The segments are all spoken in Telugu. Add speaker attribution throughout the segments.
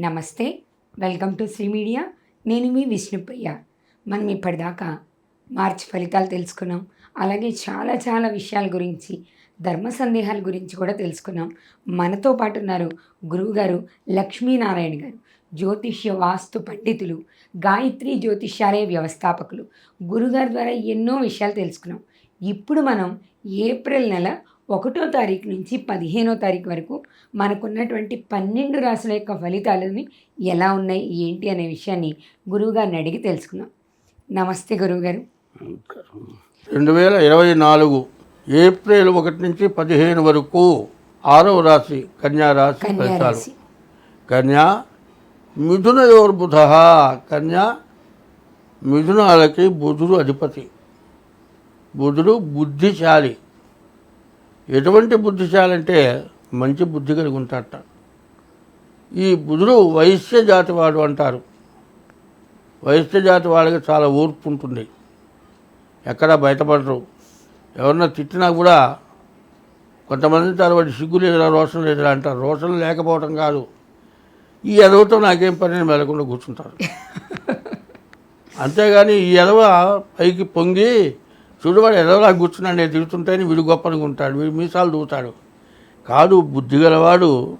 Speaker 1: నమస్తే వెల్కమ్ టు శ్రీ మీడియా. నేను మీ విష్ణుప్రియ. మనం ఇప్పటిదాకా మార్చి ఫలితాలు తెలుసుకున్నాం. అలాగే చాలా చాలా విషయాల గురించి ధర్మ సందేహాల గురించి కూడా తెలుసుకున్నాం. మనతో పాటు ఉన్నారు గురువుగారు లక్ష్మీనారాయణ గారు జ్యోతిష్య వాస్తు పండితులు గాయత్రి జ్యోతిష్యాలయ వ్యవస్థాపకులు. గురుగారి ద్వారా ఎన్నో విషయాలు తెలుసుకున్నాం. ఇప్పుడు మనం ఏప్రిల్ నెల ఒకటో తారీఖు నుంచి పదిహేనో తారీఖు వరకు మనకున్నటువంటి పన్నెండు రాసుల యొక్క ఫలితాలని ఎలా ఉన్నాయి ఏంటి అనే విషయాన్ని గురువుగారిని అడిగి తెలుసుకుందాం. నమస్తే గురువుగారు.
Speaker 2: రెండు వేల ఇరవై నాలుగు ఏప్రిల్ ఒకటి నుంచి పదిహేను వరకు ఆరవ రాశి కన్యా రాశి
Speaker 1: కన్యా
Speaker 2: ఫలితాలు. కన్యా మిథునయోర్బుధ. కన్యా మిథునాలకి బుధుడు అధిపతి. బుధుడు బుద్ధిశాలి. ఎటువంటి బుద్ధిశాలి అంటే మంచి బుద్ధి కలిగి ఉంటాడట ఈ బుధుడు వైశ్య జాతి వాడు అంటారు. వైశ్య జాతి వాళ్ళకి చాలా ఓర్పు ఉంటుంది. ఎక్కడా బయటపడరు. ఎవరన్నా తిట్టినా కూడా కొంతమంది వాడి సిగ్గు లేదురా రోషం లేదురా అంటారు. రోషం లేకపోవటం కాదు. ఈ ఎదవతో నాకేం పని అని మెలకుండా కూర్చుంటారు. అంతేగాని ఈ ఎదవ పైకి పొంగి చూడువాడు ఎదవలా కూర్చున్నాడు నేను తిడుతుంటేనే వీడు అనుకుంటాడు వీడు మీసాలు దూతాడు. కాదు బుద్ధి గలవాడు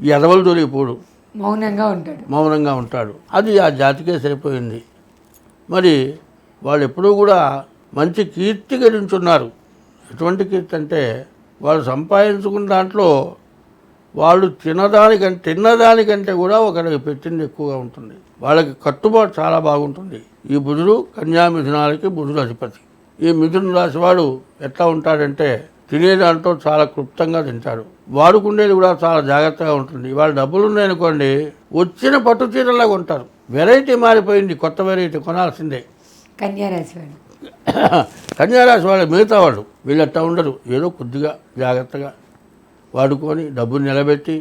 Speaker 2: ఎదవలు దొరికిపోడు.
Speaker 1: మౌనంగా ఉంటాడు.
Speaker 2: మౌనంగా ఉంటాడు. అది ఆ జాతికే సరిపోయింది. మరి వాళ్ళు ఎప్పుడూ కూడా మంచి కీర్తి గడించున్నారు. ఎటువంటి కీర్తి అంటే వాళ్ళు సంపాదించుకున్న దాంట్లో వాళ్ళు తినదానికంటే తిన్నదానికంటే కూడా ఒకరికి పెట్టింది ఎక్కువగా ఉంటుంది. వాళ్ళకి కట్టుబాటు చాలా బాగుంటుంది. ఈ బుధుడు కన్యా మిథునాలకి బుధుడు అధిపతి. ఈ మిథున రాశి వాడు ఎట్లా ఉంటాడంటే తినే దాంట్లో చాలా క్లుప్తంగా తింటాడు. వాడుకుండేది కూడా చాలా జాగ్రత్తగా ఉంటుంది. వాళ్ళ డబ్బులు ఉన్నాయనుకోండి వచ్చిన పట్టు చీరలాగా ఉంటారు వెరైటీ మారిపోయింది కొత్త వెరైటీ కొనాల్సిందే.
Speaker 1: కన్యా రాశి వాడు
Speaker 2: కన్యారాశి వాళ్ళు మిగతా వాళ్ళు వీళ్ళట్లా ఉండరు. ఏదో కొద్దిగా జాగ్రత్తగా వాడుకొని డబ్బులు నిలబెట్టి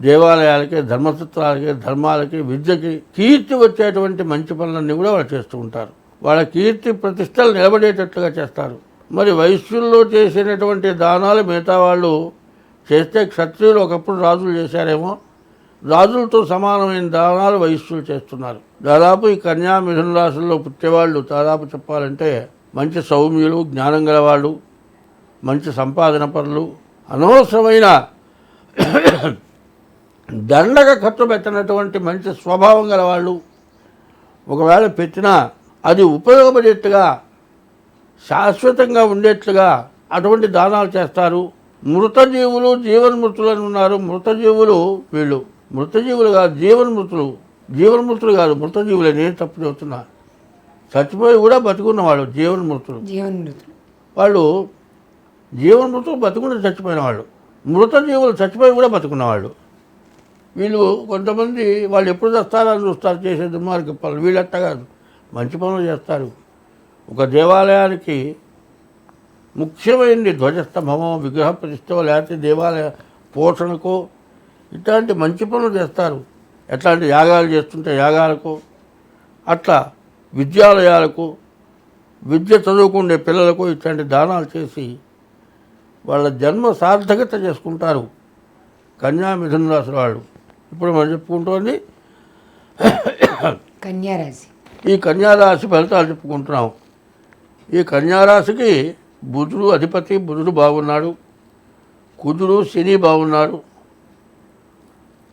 Speaker 2: దేవాలయాలకి ధర్మసూత్రాలకి ధర్మాలకి విద్యకి కీర్తి వచ్చేటువంటి మంచి పనులన్నీ కూడా వాళ్ళు చేస్తూ ఉంటారు. వాళ్ళ కీర్తి ప్రతిష్టలు నిలబడేటట్లుగా చేస్తారు. మరి వైశ్యుల్లో చేసినటువంటి దానాలు మిగతా వాళ్ళు చేస్తే క్షత్రియులు ఒకప్పుడు రాజులు చేశారేమో. రాజులతో సమానమైన దానాలు వైశ్యులు చేస్తున్నారు. దాదాపు ఈ కన్యా మిథున రాశుల్లో పుట్టేవాళ్ళు దాదాపు చెప్పాలంటే మంచి సౌమ్యులు జ్ఞానం గలవాళ్ళు మంచి సంపాదన పనులు అనవసరమైన దండగ ఖర్చు పెట్టినటువంటి మంచి స్వభావం గలవాళ్ళు ఒకవేళ పెట్టినా అది ఉపయోగపడేట్టుగా శాశ్వతంగా ఉండేట్లుగా అటువంటి దానాలు చేస్తారు. మృతజీవులు జీవన్మృతులు అని ఉన్నారు. మృతజీవులు వీళ్ళు. మృతజీవులు కాదు జీవన్మృతులు. జీవన్మృతులు కాదు మృతజీవులే. నేను తప్పు చెబుతున్నా. చచ్చిపోయి కూడా బతుకున్నవాళ్ళు జీవన్మృతులు.
Speaker 1: జీవనమృతులు.
Speaker 2: వాళ్ళు జీవన్మృతులు బతుకుని చచ్చిపోయిన వాళ్ళు. మృత జీవులు చచ్చిపోయి కూడా బతుకున్నవాళ్ళు వీళ్ళు కొంతమంది వాళ్ళు ఎప్పుడు చస్తారని చూస్తారు చేసే దుర్మార్గ పనులు. వీళ్ళట్ట కాదు. మంచి పనులు చేస్తారు. ఒక దేవాలయానికి ముఖ్యమైనది ధ్వజస్తంభమో విగ్రహ ప్రతిష్టో లేకపోతే దేవాలయ పోషణకో ఇట్లాంటి మంచి పనులు చేస్తారు. ఎట్లాంటి యాగాలు చేస్తుంటే యాగాలకు అట్లా విద్యాలయాలకు విద్య చదువుకునే పిల్లలకు ఇట్లాంటి దానాలు చేసి వాళ్ళ జన్మ సార్థకత చేసుకుంటారు కన్యా మిథున రాశి వాళ్ళు. ఇప్పుడు మనం చెప్పుకుంటోంది.
Speaker 1: కన్యా రాశి
Speaker 2: ఈ కన్యారాశి ఫలితాలు చెప్పుకుంటున్నాం. ఈ కన్యారాశికి బుధుడు అధిపతి బుధుడు బాగున్నాడు. కుజుడు శని బాగున్నాడు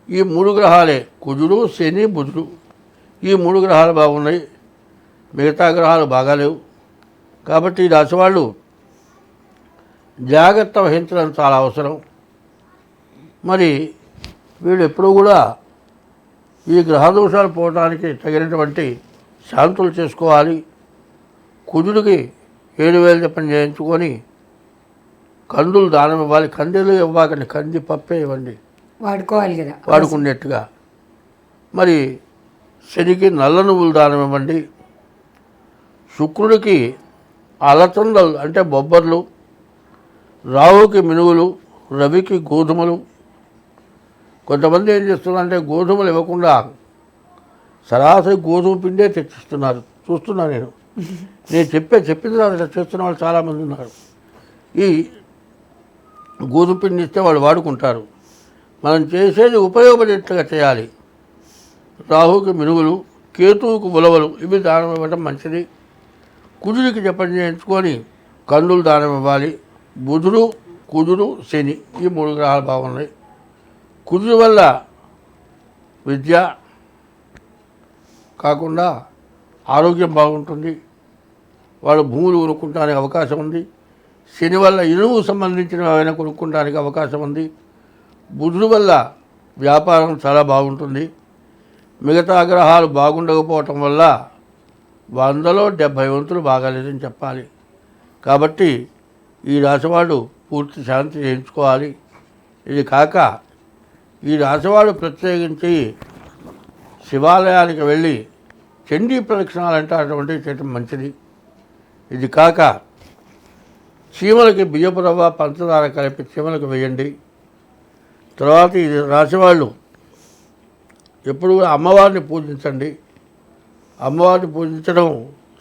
Speaker 2: ఈ మూడు గ్రహాలే కుజుడు శని బుధుడు. ఈ మూడు గ్రహాలు బాగున్నాయి. మిగతా గ్రహాలు బాగాలేవు. కాబట్టి ఈ రాశి వాళ్ళు జాగ్రత్త వహించడం చాలా అవసరం. మరి వీళ్ళు ఎప్పుడూ కూడా ఈ గ్రహదోషాలు పోవడానికి తగినటువంటి శాంతులు చేసుకోవాలి. కుజుడికి ఏడు వేలు చెప్పని చేయించుకొని కందులు దానం ఇవ్వాలి. కందులు ఇవ్వకండి. కంది పప్పే ఇవ్వండి.
Speaker 1: వాడుకోవాలి కదా.
Speaker 2: వాడుకునేట్టుగా. మరి శనికి నల్ల నువ్వులు దానం ఇవ్వండి. శుక్రుడికి అలచందలు అంటే బొబ్బర్లు రావుకి మినువులు రవికి గోధుమలు కొంతమంది ఏం చేస్తున్నారంటే గోధుమలు ఇవ్వకుండా సరాసరి గోధుమ పిండే తెచ్చిస్తున్నారు. చూస్తున్నా నేను. నేను చెప్పే చెప్పిన తర్వాత చేస్తున్న వాళ్ళు చాలామంది ఉన్నారు. ఈ గోధుమ పిండి ఇస్తే వాళ్ళు వాడుకుంటారు. మనం చేసేది ఉపయోగపడేట్లుగా చేయాలి. రాహుకి మినుగులు కేతువుకు ఉలవలు ఇవి దానం ఇవ్వడం మంచిది. కుజుడికి జపం చేయించుకొని కన్నులు దానం ఇవ్వాలి. బుధుడు కుజుడు శని ఈ మూడు గ్రహాలు బాగున్నాయి. కుజుడు వల్ల విద్య కాకుండా ఆరోగ్యం బాగుంటుంది. వాళ్ళు భూములు కొనుక్కుంటానికి అవకాశం ఉంది. శని వల్ల ఇనుము సంబంధించిన ఏమైనా అవకాశం ఉంది. బుధుడు వల్ల వ్యాపారం చాలా బాగుంటుంది. మిగతా గ్రహాలు బాగుండకపోవటం వల్ల వందలో డెబ్భై వంతులు బాగాలేదని చెప్పాలి. కాబట్టి ఈ రాశివాడు పూర్తి శాంతి చేయించుకోవాలి. ఇది కాక ఈ రాజవాడు ప్రత్యేకించి శివాలయానికి వెళ్ళి చండీ ప్రదక్షిణాలు అంటే అటువంటివి చేయటం మంచిది. ఇది కాక చీమలకి బియ్యపు రవ్వ పంచదార కలిపి చీమలకు వేయండి. తర్వాత ఇది రాసేవాళ్ళు ఎప్పుడు కూడా అమ్మవారిని పూజించండి. అమ్మవారిని పూజించడం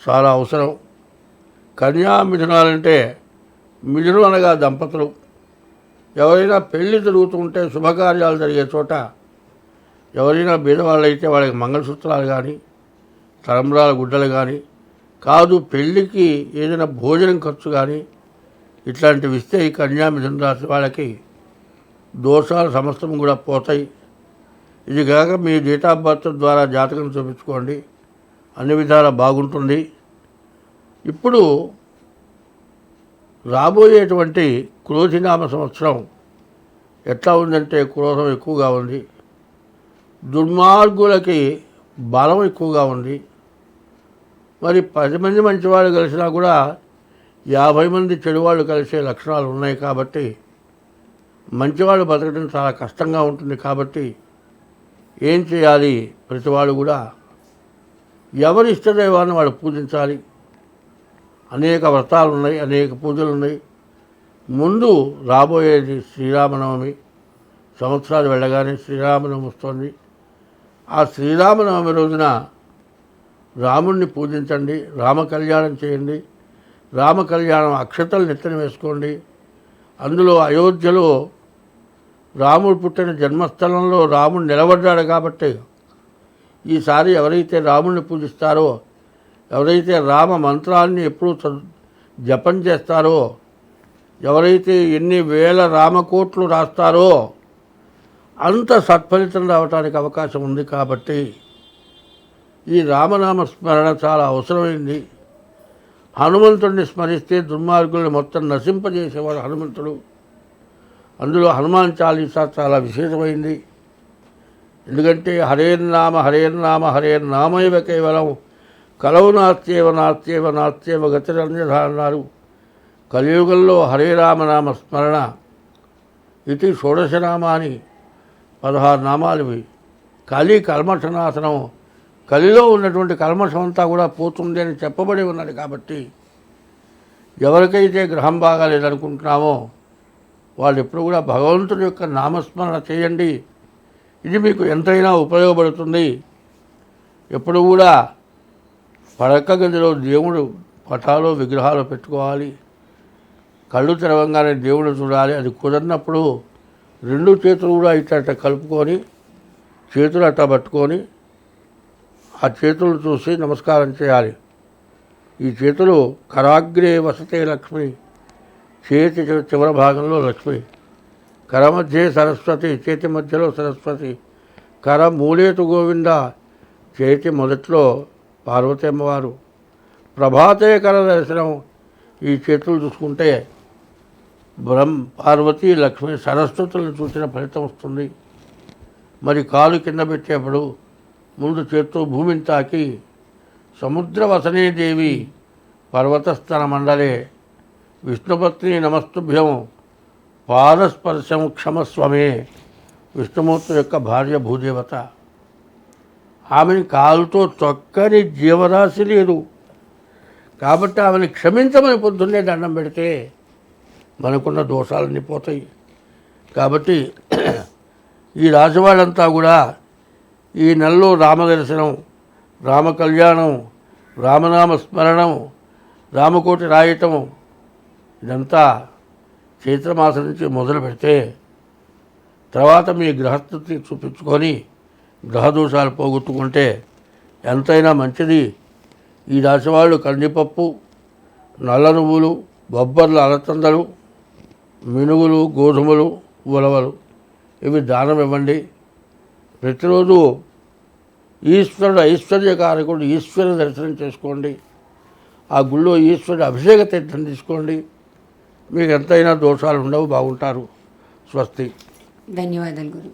Speaker 2: చాలా అవసరం. కన్యా మిథునాలంటే మిథునం అనగా దంపతులు. ఎవరైనా పెళ్ళి జరుగుతుంటే శుభకార్యాలు జరిగే చోట ఎవరైనా బీదవాళ్ళు అయితే వాళ్ళకి మంగళసూత్రాలు కానీ తలంబ్రాల గుడ్డలు కానీ కాదు పెళ్ళికి ఏదైనా భోజనం ఖర్చు కానీ ఇట్లాంటివి ఇస్తే ఈ కన్యా మిథున రాశి వాళ్ళకి దోషాలు సమస్తం కూడా పోతాయి. ఇది కాక మీ డేట్ ఆఫ్ బర్త్ ద్వారా జాతకం చూపించుకోండి. అన్ని విధాలా బాగుంటుంది. ఇప్పుడు రాబోయేటువంటి క్రోధినామ సంవత్సరం ఎట్లా ఉందంటే క్రోధం ఎక్కువగా ఉంది. దుర్మార్గులకి బలం ఎక్కువగా ఉంది. మరి పది మంది మంచివాళ్ళు కలిసినా కూడా యాభై మంది చెడువాళ్ళు కలిసే లక్షణాలు ఉన్నాయి కాబట్టి మంచివాళ్ళు బతకడం చాలా కష్టంగా ఉంటుంది కాబట్టి ఏం చేయాలి ప్రతివాడు కూడా? ఎవరి ఇష్టదైవాన్ని వాడు పూజించాలి? అనేక వ్రతాలు ఉన్నాయి అనేక పూజలు ఉన్నాయి. ముందు రాబోయేది శ్రీరామనవమి. సంవత్సరాలు వెళ్ళగానే శ్రీరామనవమి వస్తుంది. ఆ శ్రీరామనవమి రోజున రాముణ్ణి పూజించండి రామ కళ్యాణం చేయండి రామ కళ్యాణం అక్షతలు నెత్తని వేసుకోండి. అందులో అయోధ్యలో రాముడు పుట్టిన జన్మస్థలంలో రాముడు నిలబడ్డాడు కాబట్టి ఈసారి ఎవరైతే రాముడిని పూజిస్తారో ఎవరైతే రామ మంత్రాన్ని ఎప్పుడూ జపం చేస్తారో ఎవరైతే ఎన్ని వేల రామకోట్లు రాస్తారో అంత సత్ఫలితం రావడానికి అవకాశం ఉంది కాబట్టి ఈ రామనామ స్మరణ చాలా అవసరమైంది. హనుమంతుడిని స్మరిస్తే దుర్మార్గుల్ని మొత్తం నశింపజేసేవాడు హనుమంతుడు. అందులో హనుమాన్ చాలీసా చాలా విశేషమైంది. ఎందుకంటే హరేర్నామ హరేర్నామ హరేర్నామైవ కేవలం కలవు నాస్త్యేవ నాస్త్యేవ నాస్త్యేవ గతిరంజన అన్నారు కలియుగంలో హరేరామనామ స్మరణ ఇది షోడశనామాని పదహారు నామాలు ఇవి కలి కల్మషనాశనం. కలిలో ఉన్నటువంటి కల్మషం అంతా కూడా పోతుంది అని చెప్పబడి ఉన్నది కాబట్టి ఎవరికైతే గ్రహం బాగాలేదనుకుంటున్నామో వాళ్ళు ఎప్పుడు కూడా భగవంతుడి యొక్క నామస్మరణ చేయండి. ఇది మీకు ఎంతైనా ఉపయోగపడుతుంది. ఎప్పుడు కూడా పడక గదిలో దేవుడు పటాలు విగ్రహాలు పెట్టుకోవాలి. కళ్ళు తెరవంగానే దేవుడు చూడాలి. అది కుదరినప్పుడు రెండు చేతులు కూడా ఇట్ట కలుపుకొని చేతులు అట్ట పట్టుకొని ఆ చేతులు చూసి నమస్కారం చేయాలి. ఈ చేతులు కరాగ్రే వసతే లక్ష్మి చేతి చివరి భాగంలో లక్ష్మి. కర మధ్యే సరస్వతి చేతి మధ్యలో సరస్వతి. కర మూలేతు గోవింద చేతి మొదట్లో పార్వతి అమ్మవారు. ప్రభాతే కర దర్శనం. ఈ చేతులు చూసుకుంటే బ్రహ్మ పార్వతి లక్ష్మి సరస్వతులను చూసిన ఫలితం వస్తుంది. మరి కాలు కింద పెట్టేప్పుడు ముందు చేత్తో భూమిని తాకి సముద్ర దేవి పర్వతస్థన మండలే విష్ణుపత్ని నమస్తుభ్యం పాదస్పర్శం క్షమస్వమే విష్ణుమూర్తి యొక్క భార్య భూదేవత. ఆమెని కాలుతో చొక్కని జీవరాశి లేదు. కాబట్టి ఆమెను క్షమించమని పొద్దున్నే దండం పెడితే మనకున్న దోషాలన్నీ పోతాయి. కాబట్టి ఈ రాజవాడంతా కూడా ఈ నెలలో రామదర్శనం రామ కళ్యాణం రామనామ స్మరణం రామకోటి రాయటం ఇదంతా చైత్రమాసం నుంచి మొదలు పెడితే తర్వాత మీ గ్రహస్థితి చూపించుకొని గ్రహదోషాలు పోగొట్టుకుంటే ఎంతైనా మంచిది. ఈ రాశి వాళ్ళు కందిపప్పు నల్ల నువ్వులు బొబ్బర్ల అలచందలు మినుగులు గోధుమలు ఉలవలు. ఇవి దానం ఇవ్వండి. ప్రతిరోజు ఈశ్వరుడు ఐశ్వర్యకారకుడు ఈశ్వర దర్శనం చేసుకోండి. ఆ గుళ్ళో ఈశ్వరుడు అభిషేక తీర్థం తీసుకోండి. మీకు ఎంతైనా దోషాలు ఉండవు బాగుంటారు. స్వస్తి.
Speaker 1: ధన్యవాదాలు గురు.